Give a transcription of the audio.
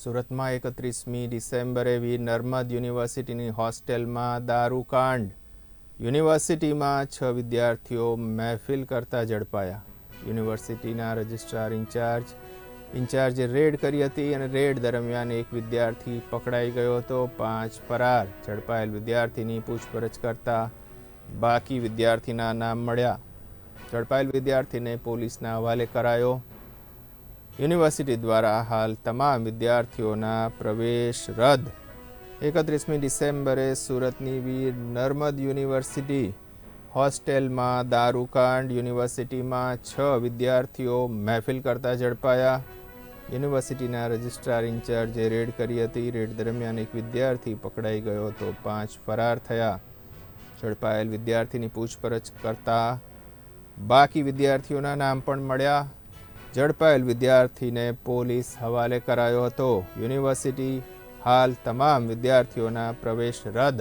સુરતમાં એકત્રીસમી ડિસેમ્બરે વીર નર્મદ યુનિવર્સિટીની હોસ્ટેલમાં દારૂકાંડ. યુનિવર્સિટીમાં છ વિદ્યાર્થીઓ મહેફિલ કરતા ઝડપાયા. યુનિવર્સિટીના રજિસ્ટ્રાર ઇન્ચાર્જ, ઇન્ચાર્જે રેડ કરી હતી અને રેડ દરમિયાન એક વિદ્યાર્થી પકડાઈ ગયો હતો. પાંચ ફરાર, ઝડપાયેલ વિદ્યાર્થીની પૂછપરછ કરતા બાકી વિદ્યાર્થીના નામ મળ્યા. ઝડપાયેલ વિદ્યાર્થીને પોલીસના હવાલે કરાયો. યુનિવર્સિટી દ્વારા હાલ તમામ વિદ્યાર્થીઓના પ્રવેશ રદ. એકત્રીસમી ડિસેમ્બરે સુરતની વીર નર્મદ યુનિવર્સિટી હોસ્ટેલમાં દારૂકાંડ, યુનિવર્સિટીમાં છ વિદ્યાર્થીઓ મહેફિલ કરતા ઝડપાયા. યુનિવર્સિટીના રજિસ્ટ્રાર ઇન્ચાર્જે રેડ કરી હતી. રેડ દરમિયાન એક વિદ્યાર્થી પકડાઈ ગયો તો પાંચ ફરાર થયા. ઝડપાયેલ વિદ્યાર્થીની પૂછપરછ કરતા બાકી વિદ્યાર્થીઓના નામ પણ મળ્યા. ઝડપાયેલ વિદ્યાર્થીને પોલીસ હવાલે કરાયો હતો. યુનિવર્સિટી હાલ તમામ વિદ્યાર્થીઓના પ્રવેશ રદ